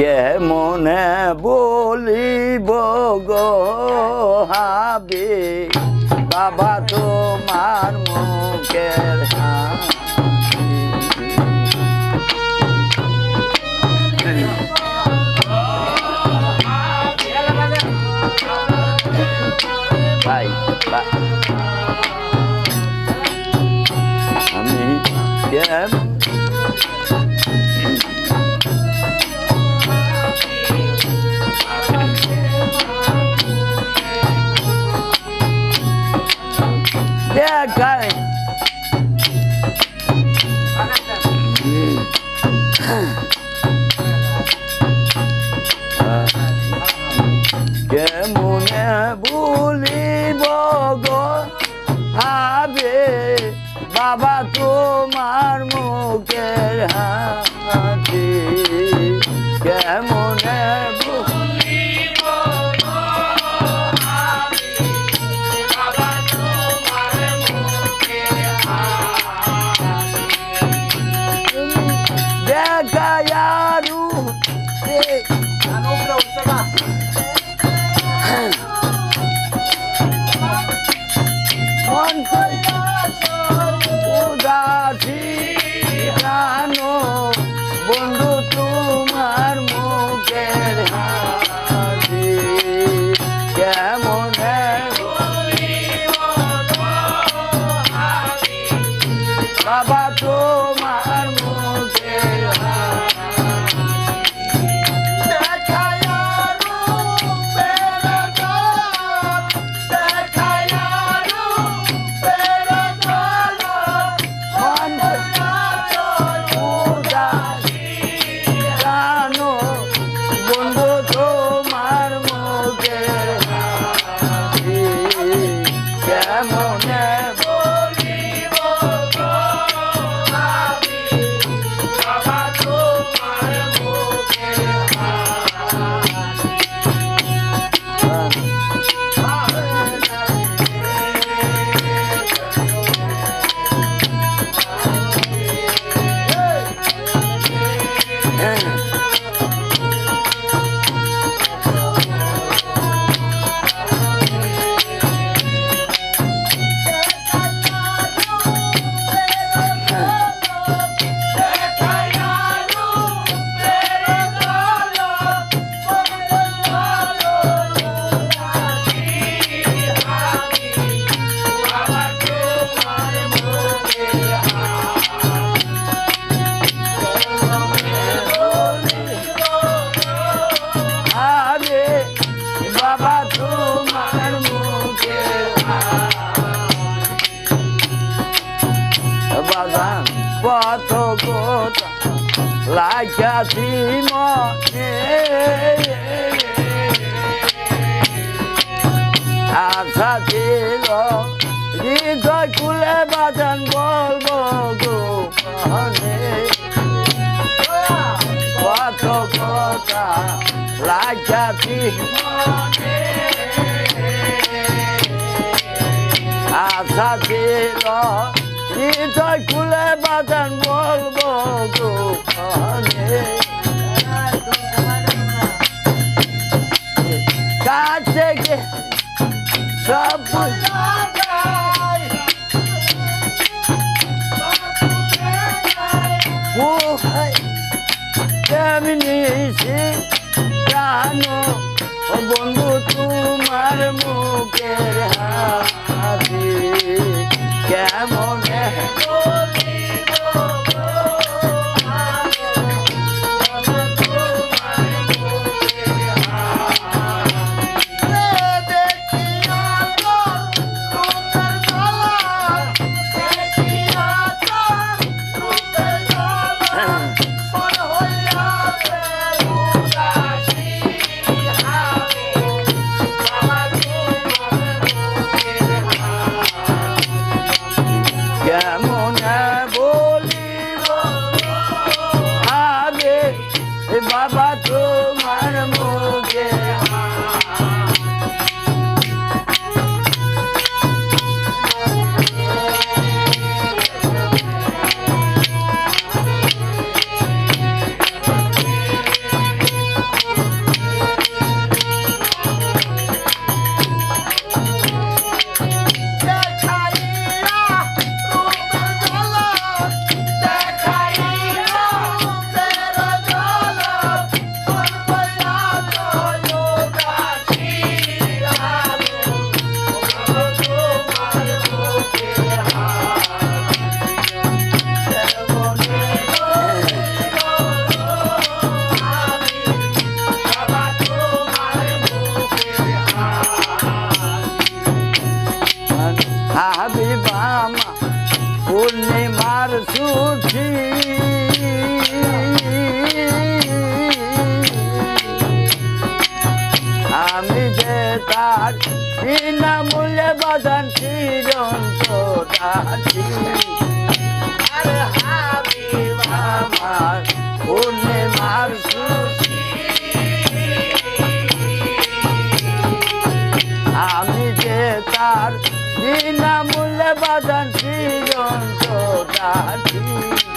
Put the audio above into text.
কেমনে বলিব গো হাবি বাবা তোমার মুখের ভাই হাতে কেমনে কেমনে কত কথা লাগাছি মনে আশা ছিল হৃদয় খুলে বাজান বলব গো কত কথা লাগাছি আশা ছিল হৃদয় খুলে বাজান বলব গো কাছে গে সব কোথায় সে জানো বন্ধু, তোমার মুখের হাসি কেমন বাবা তোমার মুখে વિભામાં ફૂલની માર સુખી আমি যে তার বিনামূল্যে বাদান চিরন্ত দাসী আর হাবিব আমার পূর্ণিমার আমি যে তার বিনাম কাঠি দেশে